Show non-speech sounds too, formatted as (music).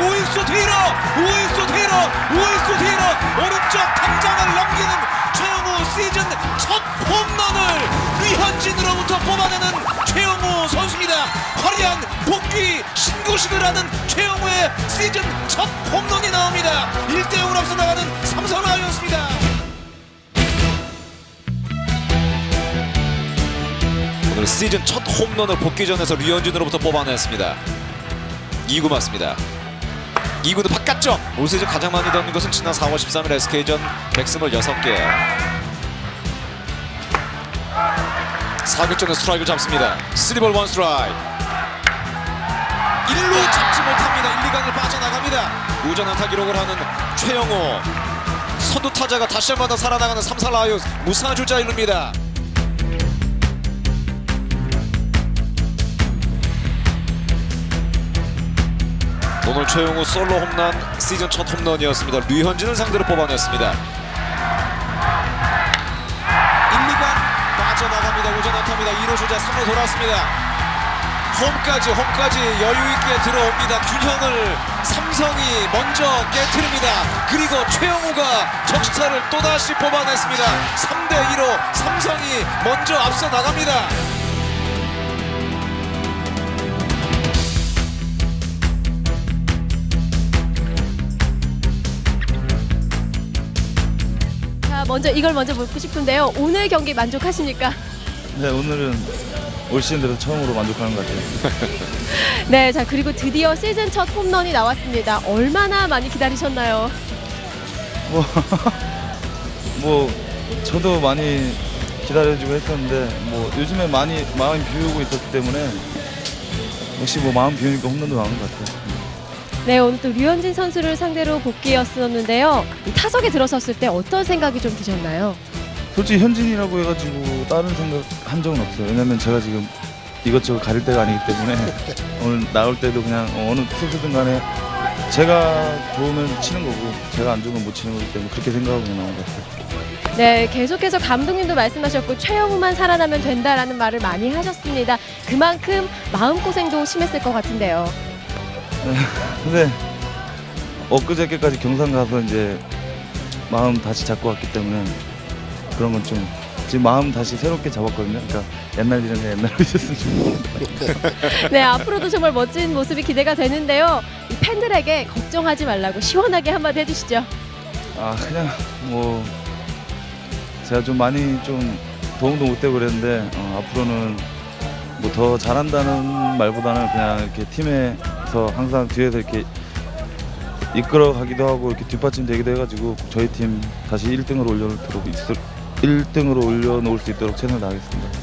우익수 뒤로 오른쪽 당장을 넘기는 최영우 시즌 첫 홈런을 류현진으로부터 뽑아내는 최영우 선수입니다. 화려한 복귀 신고식을 하는 최영우의 시즌 첫 홈런이 나옵니다. 1대 0으로 앞서 나가는 삼성 라이온스입니다. 오늘 시즌 첫 홈런을 복귀전에서 류현진으로부터 뽑아냈습니다. 2구 맞습니다. 2구도 바깥쪽. 올 시즌 가장 많이 던진 것은 지난 4월 13일 SK전 126개. 4교전에 스트라이크를 잡습니다. 3볼 1 스트라이크. 1루 잡지 못합니다. 1, 2강을 빠져나갑니다. 우전 안타 기록을 하는 최영호. 선두 타자가 다시 한번 더 살아나가는 3사 라이온스 무사주자 1루입니다 오늘 최용우 솔로 홈런 시즌 첫 홈런이었습니다. 류현진을 상대로 뽑아냈습니다. 1, 2간 빠져나갑니다. 우전 안타입니다. 2루 주자 3루 돌아왔습니다. 홈까지 홈까지 여유 있게 들어옵니다. 균형을 삼성이 먼저 깨트립니다. 그리고 최영우가 적시타를 또다시 뽑아냈습니다. 3대 2로 삼성이 먼저 앞서 나갑니다. 먼저 이걸 먼저 묻고 싶은데요. 오늘 경기 만족하십니까? 네, 오늘은 올 시즌 들어 처음으로 만족하는 것 같아요. (laughs) 네, 자 그리고 드디어 시즌 첫 홈런이 나왔습니다. 얼마나 많이 기다리셨나요? 뭐, (laughs) 뭐 저도 많이 기다려주고 했었는데 뭐 요즘에 많이 마음 비우고 있었기 때문에 역시 뭐 마음 비우니까 홈런도 나오는 것 같아요. 네, 오늘 또 류현진 선수를 상대로 복귀였었는데요. 이 타석에 들어섰을 때 어떤 생각이 좀 드셨나요? 솔직히 현진이라고 해가지고 다른 생각 한 적은 없어요. 왜냐면 제가 지금 이것저것 가릴 때가 아니기 때문에 (laughs) 오늘 나올 때도 그냥 어느 투수든 간에 제가 좋으면 치는 거고 제가 안 좋으면 못 치는 거기 때문에 그렇게 생각하고 나온 것 같아요. 네, 계속해서 감독님도 말씀하셨고 최영우만 살아나면 된다라는 말을 많이 하셨습니다. 그만큼 마음고생도 심했을 것 같은데요. 근데 엊그저께까지 경산 가서 이제 마음 다시 잡고 왔기 때문에 그런 건 좀 지금 마음 다시 새롭게 잡았거든요. 그러니까 옛날 일은 옛날로 있었으면 좋겠어요. (laughs) 네, 앞으로도 정말 멋진 모습이 기대가 되는데요. 이 팬들에게 걱정하지 말라고 시원하게 한마디 해주시죠. 아 그냥 뭐 제가 좀 많이 좀 도움도 못 되고 그랬는데 어, 앞으로는 뭐 더 잘한다는 말보다는 그냥 이렇게 팀에 서 항상 뒤에서 이렇게 이끌어 가기도 하고 이렇게 뒷받침 되기도 해가지고 저희 팀 다시 1등으로 올려놓도록 있을 1등으로 올려놓을 수 있도록 최선을 다하겠습니다.